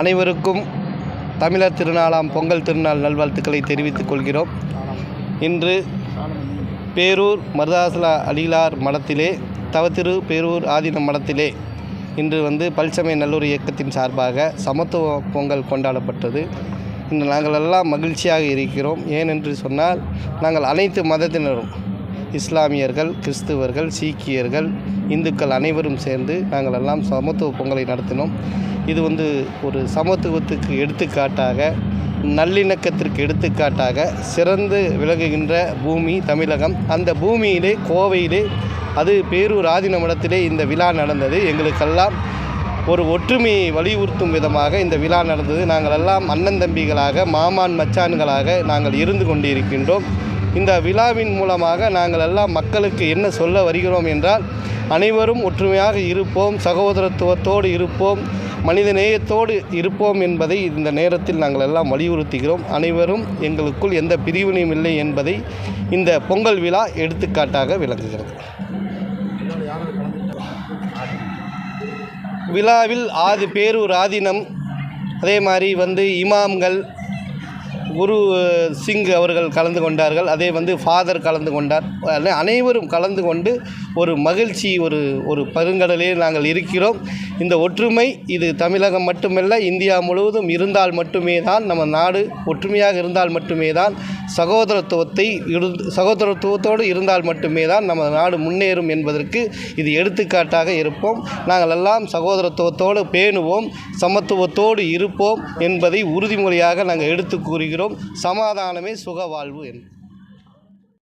அனைவருக்கும் தமிழர் திருநாளாம் பொங்கல் திருநாள் நல்வாழ்த்துக்களை தெரிவித்துக் கொள்கிறோம். இன்று பேரூர் மருதாசலா அலிலார் மடத்திலே தவத்திரு பேரூர் ஆதீன மடத்திலே இன்று வந்து பல்சமய நல்லூர் இயக்கத்தின் சார்பாக சமத்துவ பொங்கல் கொண்டாடப்பட்டது. இன்று நாங்கள் எல்லாம் மகிழ்ச்சியாக இருக்கிறோம். ஏனென்று சொன்னால் நாங்கள் அனைத்து மதத்தினரும் இஸ்லாமியர்கள் கிறிஸ்துவர்கள் சீக்கியர்கள் இந்துக்கள் அனைவரும் சேர்ந்து நாங்கள் எல்லாம் சமத்துவ பொங்கலை நடத்தினோம். இது வந்து ஒரு சமத்துவத்துக்கு எடுத்துக்காட்டாக நல்லிணக்கத்திற்கு எடுத்துக்காட்டாக சிறந்து விளங்குகின்ற பூமி தமிழகம். அந்த பூமியிலே கோவையிலே அது பேரூர் ஆதினமடத்திலே இந்த விழா நடந்தது. எங்களுக்கெல்லாம் ஒரு ஒற்றுமையை வலியுறுத்தும் விதமாக இந்த விழா நடந்தது. நாங்கள் எல்லாம் அண்ணன் தம்பிகளாக மாமான் மச்சான்களாக நாங்கள் இருந்து கொண்டிருக்கின்றோம். இந்த விழாவின் மூலமாக நாங்கள் எல்லாம் மக்களுக்கு என்ன சொல்ல வருகிறோம் என்றால் அனைவரும் ஒற்றுமையாக இருப்போம் சகோதரத்துவத்தோடு இருப்போம் மனித நேயத்தோடு இருப்போம் என்பதை இந்த நேரத்தில் நாங்கள் எல்லாம் வலியுறுத்துகிறோம். அனைவரும் எங்களுக்குள் எந்த பிரிவினையும் இல்லை என்பதை இந்த பொங்கல் விழா எடுத்துக்காட்டாக விளங்குகிறது விழாவில் ஆதி பேரூர் ஆதினம் அதே மாதிரி வந்து இமாம்கள் குரு சிங் அவர்கள் கலந்து கொண்டார்கள். அதே வந்து ஃபாதர் கலந்து கொண்டார். அனைவரும் கலந்து கொண்டு ஒரு மகிழ்ச்சி ஒரு ஒரு பருங்கடலே நாங்கள் இருக்கிறோம். இந்த ஒற்றுமை இது தமிழகம் மட்டுமல்ல இந்தியா முழுவதும் இருந்தால் மட்டுமே தான் நம்ம நாடு ஒற்றுமையாக இருந்தால் மட்டுமே தான் சகோதரத்துவத்தை சகோதரத்துவத்தோடு இருந்தால் மட்டுமே தான் நம்ம நாடு முன்னேறும் என்பதற்கு இது எடுத்துக்காட்டாக இருப்போம். நாங்கள் எல்லாம் சகோதரத்துவத்தோடு பேணுவோம் சமத்துவத்தோடு இருப்போம் என்பதை உறுதிமொழியாக நாங்கள் எடுத்து கூறுகிறோம். சமாதானமே சுக வாழ்வு என்று